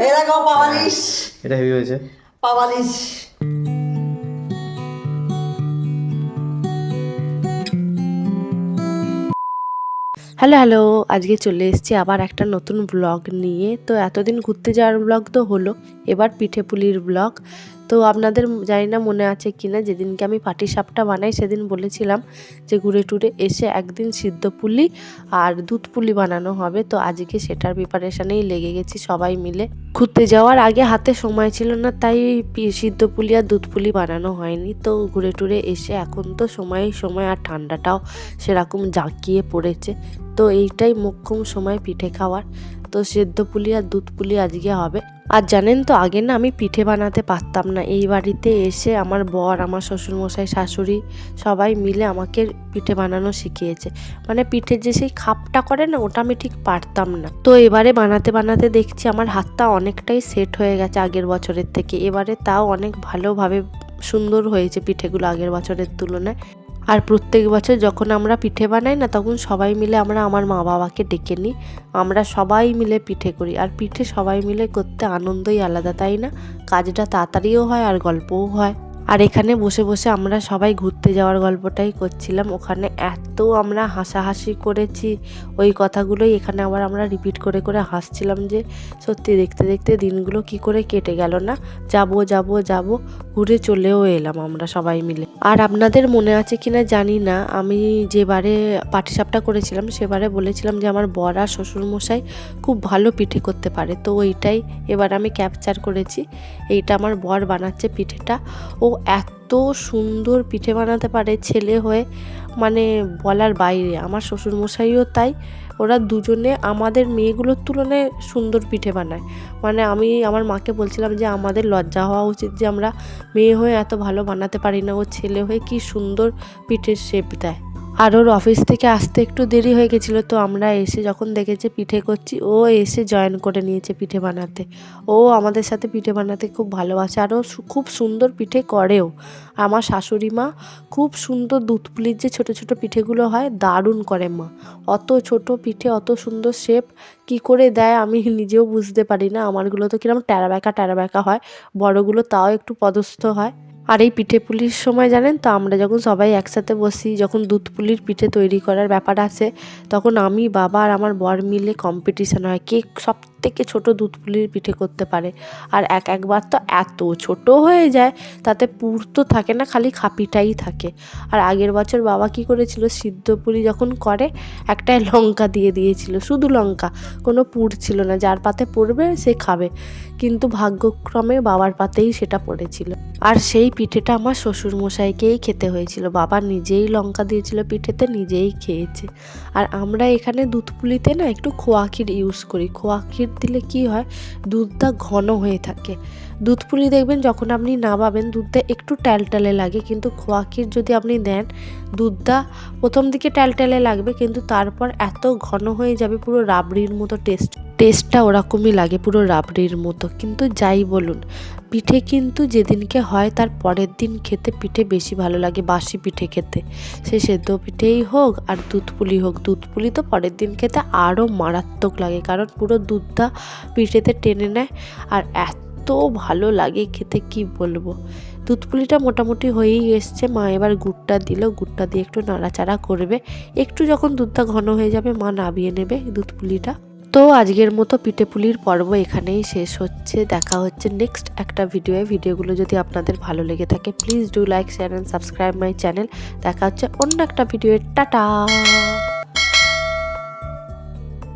পাওয়ালিশ। এটা হেভি হয়েছে। পাওয়ালিশ। Hello hello আজকে চলে এসেছি আবার একটা নতুন ব্লগ নিয়ে। তো এতদিন ঘুরতে যাওয়ার ব্লগ তো হলো এবার পিঠে পুলির ব্লগ তো আপনাদের জানি না মনে আছে কি না যেদিনকে আমি পাটি সাপটা বানাই সেদিন বলেছিলাম যে ঘুরে টুরে এসে একদিন সিদ্ধ পুলি আর দুধ পুলি বানানো হবে। তো আজকে সেটার প্রিপারেশানেই লেগে গেছি সবাই মিলে। ঘুরতে যাওয়ার আগে হাতে সময় ছিল না, তাই সিদ্ধ পুলি আর দুধ পুলি বানানো হয়নি। তো ঘুরে টুরে এসে এখন তো সময় সময় আর ঠান্ডাটাও সেরকম জাঁকিয়ে পড়েছে। তো এইটাই মোক্ষম সময় পিঠে খাওয়ার। তো সেদ্ধ পুলি আর দুধ পুলি আজকে হবে। আর জানেন তো আগে না আমি পিঠে বানাতে পারতাম না। এই বাড়িতে এসে আমার বর, আমার শ্বশুরমশাই, শাশুড়ি সবাই মিলে আমাকে পিঠে বানানো শিখিয়েছে। মানে পিঠের যে সেই খাপটা করে না, ওটা আমি ঠিক পারতাম না। তো এবারে বানাতে বানাতে দেখছি আমার হাতটা অনেকটাই সেট হয়ে গেছে আগের বছরের থেকে। এবারে তাও অনেক ভালোভাবে সুন্দর হয়েছে পিঠেগুলো আগের বছরের তুলনায়। আর প্রত্যেক বছর যখন আমরা পিঠে বানাই না, তখন সবাই মিলে আমরা আমার মা বাবাকে ডেকে নিই। আমরা সবাই মিলে পিঠে করি। আর পিঠে সবাই মিলে করতে আনন্দই আলাদা, তাই না? কাজটা তাড়াতাড়িও হয় আর গল্পও হয়। আর এখানে বসে বসে আমরা সবাই ঘুরতে যাওয়ার গল্পটাই করছিলাম। ওখানে এত আমরা হাসাহাসি করেছি, ওই কথাগুলোই এখানে আবার আমরা রিপিট করে করে হাসছিলাম যে, সত্যি দেখতে দেখতে দিনগুলো কি করে কেটে গেল না? যাব যাব যাব, ঘুরে চলেও এলাম আমরা সবাই মিলে। আর আপনাদের মনে আছে কিনা জানি না। আমি যেবারে পাটিসাপটা করেছিলাম, সেবারে বলেছিলাম যে, আমার বর আর শ্বশুরমশাই খুব ভালো পিঠে করতে পারে। তো ওইটাই এবার আমি ক্যাপচার করেছি। এইটা আমার বর বানাচ্ছে পিঠেটা। ও এত সুন্দর পিঠে বানাতে পারে ছেলে হয়ে মানে বলার বাইরে। আমার শ্বশুরমশাইও তাই, ওরা দুজনে আমাদের মেয়েগুলোর তুলনায় সুন্দর পিঠে বানায়। মানে আমি আমার মাকে বলছিলাম যে, আমাদের লজ্জা হওয়া উচিত যে, আমরা মেয়ে হয়ে এত ভালো বানাতে পারি না। ও ছেলে হয়ে কি সুন্দর পিঠের শেপ দেয়। আর ওর অফিস থেকে আসতে একটু দেরি হয়ে গেছিল, তো আমরা এসে যখন দেখেছে পিঠে করছি, ও এসে জয়েন করে নিয়েছে পিঠে বানাতে। ও আমাদের সাথে পিঠে বানাতে খুব ভালোবাসে আর ও খুব সুন্দর পিঠে করেও। আমার শাশুড়ি মা খুব সুন্দর দুধ পুলির যে ছোটো ছোটো পিঠেগুলো হয়, দারুণ করে মা। অত ছোট পিঠে, অত সুন্দর শেপ কি করে দেয় আমি নিজেও বুঝতে পারি না। আমারগুলো তো কীরকম ট্যারাব্যাকা ট্যারাব্যাকা হয়, বড়গুলো তাও একটু পদস্থ হয়। আর এই পিঠে পুলির সময় জানেন তো, আমরা যখন সবাই একসাথে বসি, যখন দুধ পুলির পিঠে তৈরি করার ব্যাপার আছে, তখন আমি বাবা আর আমার বর মিলে কম্পিটিশান হয় কে সব থেকে ছোটো দুধ পুলির পিঠে করতে পারে। আর এক একবার তো এত ছোট হয়ে যায়, তাতে পুর তো থাকে না, খালি খাপিটাই থাকে। আর আগের বছর বাবা কি করেছিল, সিদ্ধ পুলি যখন করে, একটাই লঙ্কা দিয়ে দিয়েছিল, শুধু লঙ্কা, কোনো পুর ছিল না, যার পাতে পড়বে সে খাবে। কিন্তু ভাগ্যক্রমে বাবার পাতেই সেটা পড়েছিল। আর সেই পিঠেটা আমার শ্বশুর মশাইকেই খেতে হয়েছিল, বাবা নিজেই লঙ্কা দিয়েছিল পিঠেতে, নিজেই খেয়েছে। আর আমরা এখানে দুধ পুলিতে না একটু খোয়া ক্ষীর ইউজ করি খোয়া ক্ষীর দিলে কি হয়? দুধটা ঘন হয়ে থাকে। দুধ পুলি দেখবেন যখন আপনি নামাবেন, দুধটা একটু ট্যালট্যালে লাগে। কিন্তু খোয়া ক্ষীর যদি আপনি দেন, দুধটা প্রথম দিকে ট্যালট্যালে লাগবে। কিন্তু তারপর এত ঘন হয়ে যাবে, পুরো রাবড়ির মতো টেস্ট টেস্টটা ওরকমই লাগে, পুরো রাবড়ির মতো। কিন্তু যাই বলুন, পিঠে কিন্তু যেদিনকে হয় তার পরের দিন খেতে পিঠে বেশি ভালো লাগে, বাসি পিঠে খেতে। সে সেদ্ধ পিঠেই হোক আর দুধ পুলি হোক, দুধ পুলি তো পরের দিন খেতে আরও মারাত্মক লাগে, কারণ পুরো দুধটা পিঠেতে টেনে নেয় আর এত ভালো লাগে খেতে, কি বলব। দুধ পুলিটা মোটামুটি হয়েই এসছে, মা এবার গুড়টা দিল, গুড়টা দিয়ে একটু নাড়াচাড়া করবে। একটু যখন দুধটা ঘন হয়ে যাবে, মা নাবিয়ে নেবে দুধ পুলিটা। তো আজকের মতো পিঠে পুলির পর্ব এখানেই শেষ হচ্ছে। দেখা হচ্ছে নেক্সট একটা ভিডিওয়ে ভিডিওগুলো যদি আপনাদের ভালো লেগে থাকে please do like share and subscribe my channel দেখা হচ্ছে অন্য একটা ভিডিওয়ে টাটা!